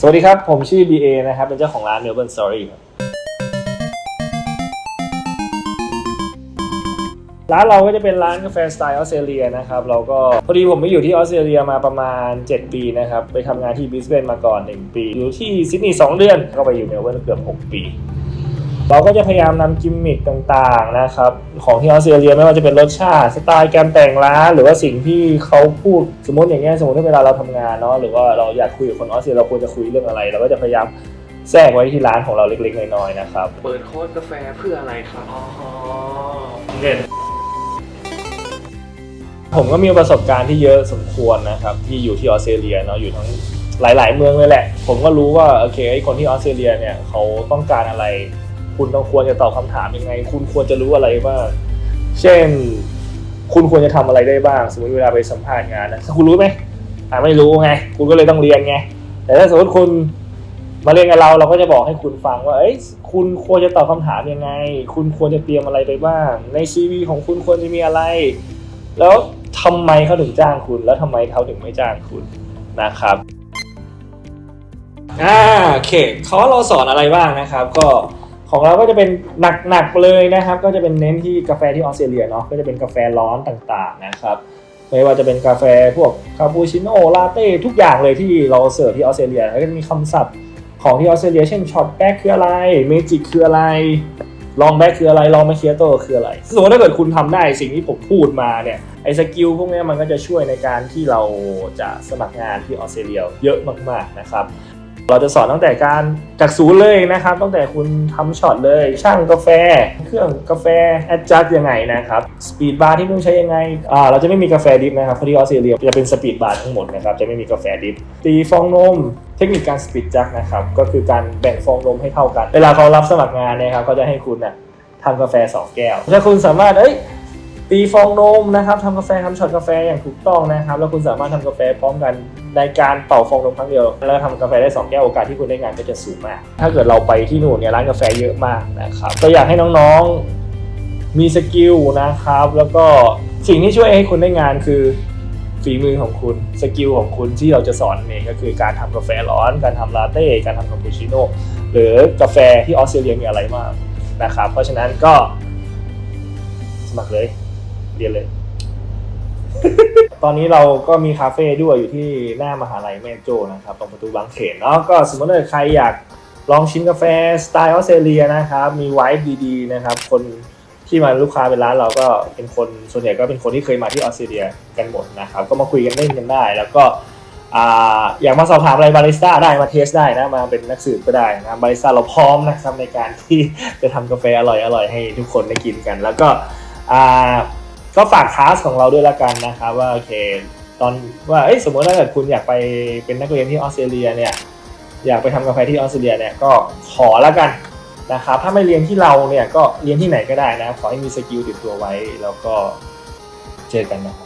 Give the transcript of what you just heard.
สวัสดีครับ ผมชื่อ BA นะครับ เป็นเจ้าของร้าน Melbourne Story ครับ ร้านเราก็จะเป็นร้านกาแฟสไตล์ออสเตรเลียนะครับ เราก็พอดีผมไปอยู่ที่ออสเตรเลียมาประมาณ 7 ปีนะครับ ไปทำงานที่บริสเบนมาก่อน 1 ปี อยู่ที่ซิดนีย์2เดือน ก็ไปอยู่เมลเบิร์นเกือบ 6 ปี เราก็จะพยายามนำกิมมิคต่างๆนะครับ ของที่ออสเตรเลียไม่ว่าจะเป็นรสชาติสไตล์การแต่งร้านหรือว่าสิ่งที่เขาพูดสมมติอย่างเงี้ยสมมติถ้าเวลาเราทำงานเนาะหรือว่าเราอยากคุยกับคนออสเตรเลียเราควรจะคุยเรื่องอะไร เราก็จะพยายามแทรกไว้ที่ร้านของเราเล็กๆน้อยๆนะครับเปิดโค้ดกาแฟเพื่ออะไรครับอ๋อเงินผมก็มีประสบการณ์ที่เยอะสมควรนะครับที่อยู่ที่ออสเตรเลียเนาะอยู่ทั้งหลาย ๆ เมืองเลยแหละ ผมก็รู้ว่าโอเคไอ้คนที่ออสเตรเลียเนี่ยเขาต้องการอะไร คุณต้องควรจะตอบคำถามยังไง คุณควรจะรู้อะไรบ้างเช่น คุณควรจะทำอะไรได้บ้าง สมมติเวลาไปสัมภาษณ์งานนะคุณรู้ไหมอ่าไม่รู้ไง คุณก็เลยต้องเรียนไง แต่ถ้าสมมติคุณมาเรียนกับเราเราก็จะบอกให้คุณฟังว่า เอ้ยคุณควรจะตอบคำถามยังไง คุณควรจะเตรียมอะไรไปบ้าง ในซีวีของคุณควรจะมีอะไร แล้วทำไมเขาถึงจ้างคุณ แล้วทำไมเขาถึงไม่จ้างคุณนะครับอ่าโอเคเขาเราสอนอะไรบ้างนะครับ ก็ ของเราก็จะเป็นหนักๆเลยนะครับ ก็จะเป็นเน้นที่กาแฟที่ออสเตรเลียเนาะก็จะเป็นกาแฟร้อนต่างๆนะครับไม่ว่าจะเป็นกาแฟพวกคาปูชิโน่ลาเต้ทุกอย่างเลยที่เราเสิร์ฟที่ออสเตรเลียแล้วก็มีคำศัพท์ของที่ออสเตรเลีย เช่นช็อตแบ็กคืออะไรเมจิกคืออะไรลองแบ็กคืออะไรลองมาเคียโตคืออะไรสมมติถ้าเกิดคุณทำได้สิ่งที่ผมพูดมาเนี่ยไอ้สกิลพวกนี้มันก็จะช่วยในการที่เราจะสมัครงานที่ออสเตรเลียเยอะมากๆนะครับ เราจะสอนตั้งแต่การจากศูนย์เลยนะครับ ตั้งแต่คุณทำช็อตเลย ช่างกาแฟ เครื่องกาแฟแอดจัดยังไงนะครับสปีดบาร์ที่ต้งใช้ยังไงอ่าเราจะไม่มีกาแฟดิฟนะครับเพราะที่ออสเตรเลียจะเป็นสปีดบาร์ทั้งหมดนะครับจะไม่มีกาแฟดิฟตีฟองนมเทคนิคการสปีดจักนะครับก็คือการแบ่งฟองนมให้เท่ากัน เวลาเขารับสมัครงานนี่ยครับเขาจะให้คุณนะทำกาแฟสองแก้ว ถ้าคุณสามารถเอ้ยตีฟองนมนะครับทำกาแฟทำช็อตกาแฟอย่างถูกต้องนะครับ แล้วคุณสามารถทำกาแฟพร้อมกัน ในการเป่าฟองนมครั้งเดียว แล้วทำกาแฟได้ 2 แก้วโอกาสที่คุณได้งานก็จะสูงมาก ถ้าเกิดเราไปที่นู่นเนี่ยร้านกาแฟเยอะมากนะครับก็อยากให้น้องๆมีสกิลนะครับ แล้วก็สิ่งที่ช่วยให้คุณได้งานคือฝีมือของคุณสกิลของคุณที่เราจะสอนเองก็คือการทำกาแฟร้อน การทำลาเต้การทำคาปูชิโน่หรือกาแฟที่ออสเตรเลียมีอะไรมากนะครับ เพราะฉะนั้นก็สมัครเลยเรียนเลย ตอนนี้เราก็มีคาเฟ่ด้วยอยู่ที่หน้ามหาลัยแม่โจ้นะครับตรงประตูบางเขนเนาะก็สมมติว่าใครอยากลองชิมกาแฟสไตล์ออสเตรเลียนะครับมีไวท์ดีๆนะครับคนที่มาลูกค้าเป็นร้านเราก็เป็นคนส่วนใหญ่ก็เป็นคนที่เคยมาที่ออสเตรเลียกันหมดนะครับก็มาคุยกันเล่นกันได้ แล้วก็ออยากมาสอบถามอะไรบาริสต้าได้มาเทสได้นะมาเป็นนักสืบก็ได้นะบาริสต้าเราพร้อมนะครับในการที่จะทำกาแฟอร่อยๆให้ทุกคนได้กินกัน แล้วก็ ก็ฝากคลาสของเราด้วยละกันนะครับว่าโอเคตอนว่าเอ้ยสมมติถ้าเกิดคุณอยากไปเป็นนักเรียนที่ออสเตรเลียเนี่ยอยากไปทำกาแฟที่ออสเตรเลียเนี่ยก็ขอละกันนะครับถ้าไม่เรียนที่เราเนี่ยก็เรียนที่ไหนก็ได้นะขอให้มีสกิลติดตัวไว้แล้วก็เจอกันนะครับ